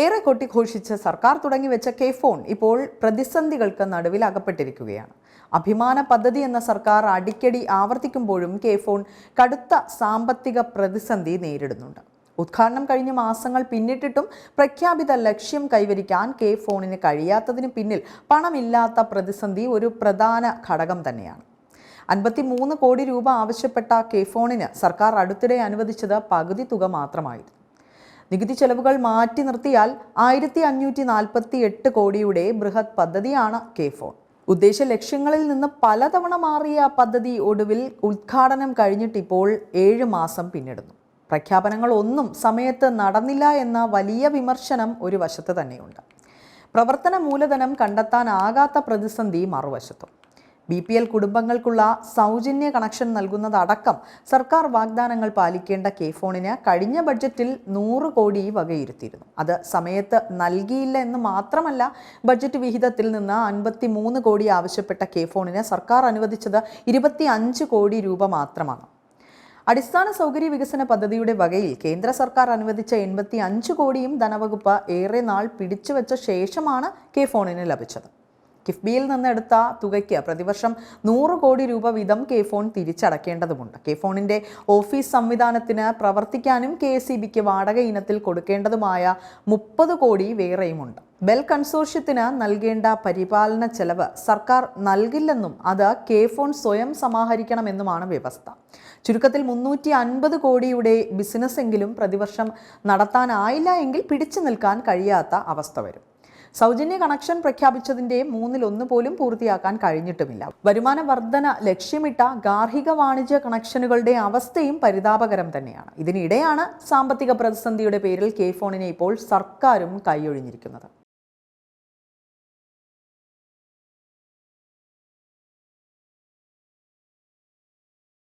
ഏറെ കൊട്ടിഘോഷിച്ച് സർക്കാർ തുടങ്ങിവെച്ച K phone ഇപ്പോൾ പ്രതിസന്ധികൾക്ക് നടുവിൽ അകപ്പെട്ടിരിക്കുകയാണ്. അഭിമാന പദ്ധതി എന്ന സർക്കാർ അടിക്കടി ആവർത്തിക്കുമ്പോഴും കെ ഫോൺ കടുത്ത സാമ്പത്തിക പ്രതിസന്ധി നേരിടുന്നുണ്ട്. ഉദ്ഘാടനം കഴിഞ്ഞ മാസങ്ങൾ പിന്നിട്ടിട്ടും പ്രഖ്യാപിത ലക്ഷ്യം കൈവരിക്കാൻ കെ ഫോണിന് കഴിയാത്തതിന് പിന്നിൽ പണമില്ലാത്ത പ്രതിസന്ധി ഒരു പ്രധാന ഘടകം തന്നെയാണ്. അൻപത്തി മൂന്ന് കോടി രൂപ ആവശ്യപ്പെട്ട കെ ഫോണിന് സർക്കാർ അടുത്തിടെ അനുവദിച്ചത് പകുതി തുക മാത്രമായിരുന്നു. നികുതി ചെലവുകൾ മാറ്റി നിർത്തിയാൽ ആയിരത്തി അഞ്ഞൂറ്റി നാൽപ്പത്തി എട്ട് കോടിയുടെ ബൃഹത് പദ്ധതിയാണ് കെ ഫോൺ. ഉദ്ദേശ ലക്ഷ്യങ്ങളിൽ നിന്ന് പലതവണ മാറിയ പദ്ധതി ഒടുവിൽ ഉദ്ഘാടനം കഴിഞ്ഞിട്ടിപ്പോൾ ഏഴ് മാസം പിന്നിടുന്നു. പ്രഖ്യാപനങ്ങൾ ഒന്നും സമയത്ത് നടന്നില്ല എന്ന വലിയ വിമർശനം ഒരു വശത്ത് തന്നെയുണ്ട്. പ്രവർത്തന മൂലധനം കണ്ടെത്താനാകാത്ത പ്രതിസന്ധി മറുവശത്തും. ബി പി എൽ കുടുംബങ്ങൾക്കുള്ള സൗജന്യ കണക്ഷൻ നൽകുന്നതടക്കം സർക്കാർ വാഗ്ദാനങ്ങൾ പാലിക്കേണ്ട കെ ഫോണിന് കഴിഞ്ഞ ബഡ്ജറ്റിൽ നൂറ് കോടി വകയിരുത്തിയിരുന്നു. അത് സമയത്ത് നൽകിയില്ല എന്ന് മാത്രമല്ല ബഡ്ജറ്റ് വിഹിതത്തിൽ നിന്ന് അൻപത്തി മൂന്ന് കോടി ആവശ്യപ്പെട്ട കെ ഫോണിന് സർക്കാർ അനുവദിച്ചത് ഇരുപത്തി അഞ്ച് കോടി രൂപ മാത്രമാണ്. അടിസ്ഥാന സൗകര്യ വികസന പദ്ധതിയുടെ വകയിൽ കേന്ദ്ര സർക്കാർ അനുവദിച്ച എൺപത്തി അഞ്ച് കോടിയും ധനവകുപ്പ് ഏറെ നാൾ പിടിച്ചുവെച്ച ശേഷമാണ് കെ ഫോണിന് ലഭിച്ചത്. കിഫ്ബിയിൽ നിന്ന് എടുത്ത തുകയ്ക്ക് പ്രതിവർഷം നൂറ് കോടി രൂപ വീതം കെ ഫോൺ തിരിച്ചടക്കേണ്ടതുമുണ്ട്. കെ ഫോണിന്റെ ഓഫീസ് സംവിധാനത്തിന് പ്രവർത്തിക്കാനും കെ എസ് ഇ ബിക്ക് വാടക ഇനത്തിൽ കൊടുക്കേണ്ടതുമായ മുപ്പത് കോടി വേറെയുമുണ്ട്. ബെൽ കൺസോർഷ്യത്തിന് നൽകേണ്ട പരിപാലന ചെലവ് സർക്കാർ നൽകില്ലെന്നും അത് കെ ഫോൺ സ്വയം സമാഹരിക്കണമെന്നുമാണ് വ്യവസ്ഥ. ചുരുക്കത്തിൽ മുന്നൂറ്റി അൻപത് കോടിയുടെ ബിസിനസ്സെങ്കിലും പ്രതിവർഷം നടത്താനായില്ല എങ്കിൽ പിടിച്ചു നിൽക്കാൻ കഴിയാത്ത അവസ്ഥ വരും. സൗജന്യ കണക്ഷൻ പ്രഖ്യാപിച്ചതിന്റെ മൂന്നിലൊന്ന് പോലും പൂർത്തിയാക്കാൻ കഴിഞ്ഞിട്ടുമില്ല. വരുമാന വർധന ലക്ഷ്യമിട്ട ഗാർഹിക വാണിജ്യ കണക്ഷനുകളുടെ അവസ്ഥയും പരിതാപകരം തന്നെയാണ്. ഇതിനിടെയാണ് സാമ്പത്തിക പ്രതിസന്ധിയുടെ പേരിൽ കെ ഫോണിനെ ഇപ്പോൾ സർക്കാരും കൈയൊഴിഞ്ഞിരിക്കുന്നത്.